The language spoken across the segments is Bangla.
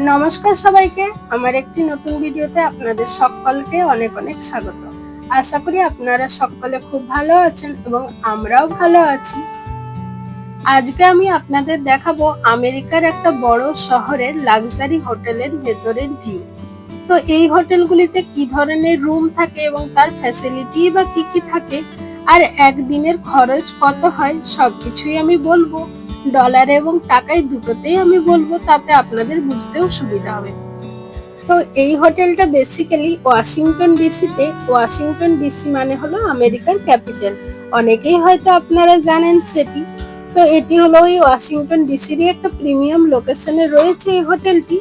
নমস্কার সবাইকে। আমার একটি নতুন ভিডিওতে আপনাদের সকলকে অনেক অনেক স্বাগত। আশা করি আপনারা সকলে খুব ভালো আছেন এবং আমরাও ভালো আছি। আজকে আমি আপনাদের দেখাবো আমেরিকার একটা বড় শহরের লাক্সারি হোটেলের ভেতরের ভিউ। তো এই হোটেলগুলিতে কি ধরনের রুম থাকে এবং তার ফ্যাসিলিটি বা কি কি থাকে, আর একদিনের খরচ কত হয়, সবকিছুই আমি বলব। ডলার এবং টাকায় দুটোতেই আমি বলব, তাতে আপনাদের বুঝতেও সুবিধা হবে। তো এই হোটেলটা বেসিক্যালি ওয়াশিংটন ডিসিতে, ওয়াশিংটন ডিসি মানে হলো আমেরিকার ক্যাপিটাল। অনেকেই হয়তো আপনারা জানেন সেটি। তো এটি হলো ওই ওয়াশিংটন ডিসিরই একটা প্রিমিয়াম লোকেশনে রয়েছে এই হোটেলটি।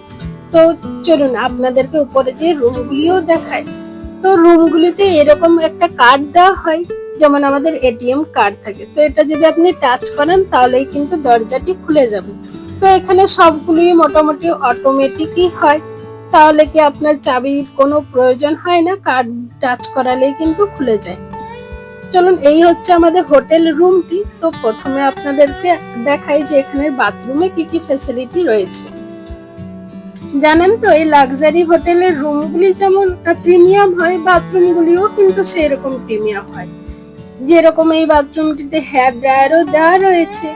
তো চলুন, আপনাদেরকে উপরে যে রুমগুলিও দেখায় তো রুমগুলিতে এরকম একটা কার্ড দেওয়া হয়। যেমন আমাদের এটিএম কার্ড থাকে। তো এটা যদি আপনি টাচ করেন, তাহলেই কিন্তু দরজাটি খুলে যাবে। তো এখানে সবগুলি মোটামুটি অটোমেটিকই হয়। তাহলে কি আপনার চাবির কোনো প্রয়োজন হয় না? কার্ড টাচ করালেই কিন্তু খুলে যায়। চলুন, এই হচ্ছে আমাদের হোটেল রুমটি। তো প্রথমে আপনাদেরকে দেখাই যে এখানে বাথরুমে কি কি ফেসিলিটি রয়েছে। জানেন তো, এই লাক্সারি হোটেলের রুমগুলি যেমন প্রিমিয়াম হয় বাথরুমগুলিও কিন্তু সেই রকম প্রিমিয়াম হয়। যেরকম এই বাথরুমটিতে হেয়ার ড্রায়ারও দেওয়া রয়েছে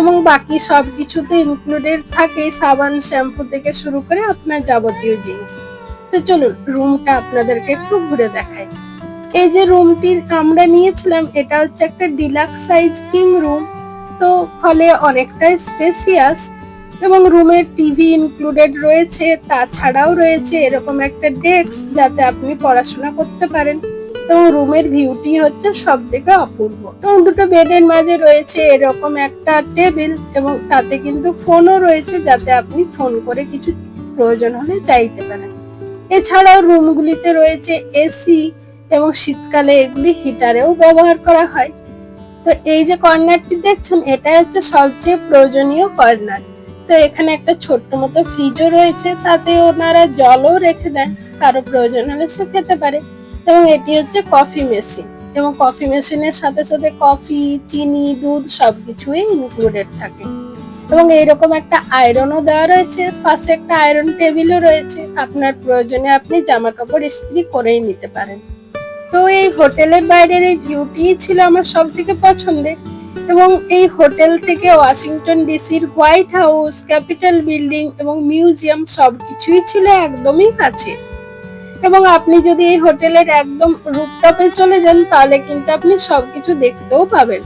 এবং বাকি সব কিছুতে ইনক্লুডেড থাকে সাবান শ্যাম্পু থেকে শুরু করে আপনার যাবতীয় জিনিস। তো চলুন রুমটা আপনাদেরকে একটু ঘুরে দেখাই। এই যে রুমটি আমরা নিয়েছিলাম, এটা হচ্ছে একটা ডিলাক্স সাইজ কিং রুম তো ফলে অনেকটাই স্পেসিয়াস এবং রুমের টিভি ইনক্লুডেড রয়েছে, তাছাড়াও রয়েছে এরকম একটা ডেস্ক যাতে আপনি পড়াশোনা করতে পারেন। এবং রুমের ভিউটি হচ্ছে সব থেকে অপূর্ব। এবং দুটো বেডের মাঝে রয়েছে এরকম একটা টেবিল এবং তাতে কিন্তু ফোনও রয়েছে যাতে আপনি ফোন করে কিছু প্রয়োজন হলে চাইতে পারেন। এছাড়াও রুমগুলিতে রয়েছে এসি এবং শীতকালে এগুলি হিটারেও ব্যবহার করা হয়। তো এই যে কর্নারটি দেখছেন এটা হচ্ছে সবচেয়ে প্রয়োজনীয় কর্নার তো এখানে একটা ছোট্ট মতো ফ্রিজও রয়েছে, তাতে ওনারা জলও রেখে দেন, কারও প্রয়োজন হলে সে খেতে পারে। এবং এটি হচ্ছে কফি মেশিন এবং কফি মেশিনের সাথে সাথে কফি চিনি, দুধ সবকিছুই ইনক্লুডেড থাকে। এবং এইরকম একটা আয়রনও দেওয়া রয়েছে। পাশে একটা আয়রন টেবিলও রয়েছে। আপনার প্রয়োজনে আপনি জামা কাপড় ইস্ত্রি করেই নিতে পারেন। তো এই হোটেলের বাইরের এই ভিউটি ছিল আমার সব থেকে পছন্দের। এবং এই হোটেল থেকে ওয়াশিংটন ডিসির হোয়াইট হাউস, ক্যাপিটাল বিল্ডিং এবং মিউজিয়াম সবকিছুই ছিল একদমই কাছে। এবং আপনি যদি এই হোটেলের একদম রুপটপে চলে যান, তাহলে কিন্তু আপনি সবকিছু দেখতেও পাবেন।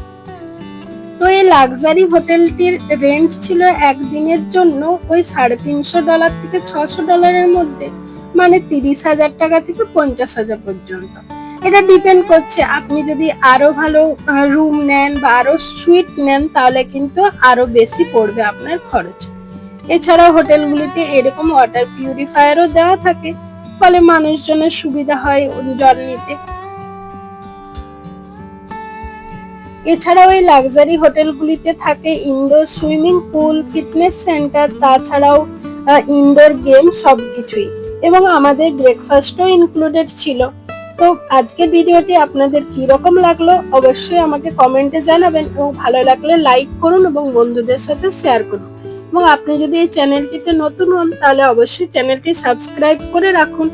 তো এই লাক্সারি হোটেলটির রেন্ট ছিল একদিনের জন্য ওই সাড়ে তিনশো ডলার থেকে ছশো ডলারের মধ্যে মানে তিরিশ হাজার টাকা থেকে পঞ্চাশ হাজার পর্যন্ত। এটা ডিপেন্ড করছে, আপনি যদি আরও ভালো রুম নেন বা আরও সুইট নেন, তাহলে কিন্তু আরও বেশি পড়বে আপনার খরচ। এছাড়া হোটেলগুলিতে এরকম ওয়াটার পিউরিফায়ারও দেওয়া থাকে। ফলে মানুষজনের সুবিধা হয় জল নিতে। এছাড়াও এই লাক্সারি হোটেলগুলিতে থাকে indoor swimming pool, fitness centre, তাছাড়াও ইনডোর গেম সবকিছুই। এবং আমাদের ব্রেকফাস্টও ইনক্লুডেড ছিল। তো আজকের ভিডিওটি আপনাদের কি রকম লাগল অবশ্যই আমাকে কমেন্টে জানাবেন এবং ভালো লাগলে লাইক করুন এবং বন্ধুদের সাথে শেয়ার করুন। এবং আপনি যদি এই চ্যানেলটিতে নতুন হন তাহলে অবশ্যই চ্যানেলটি সাবস্ক্রাইব করে রাখুন।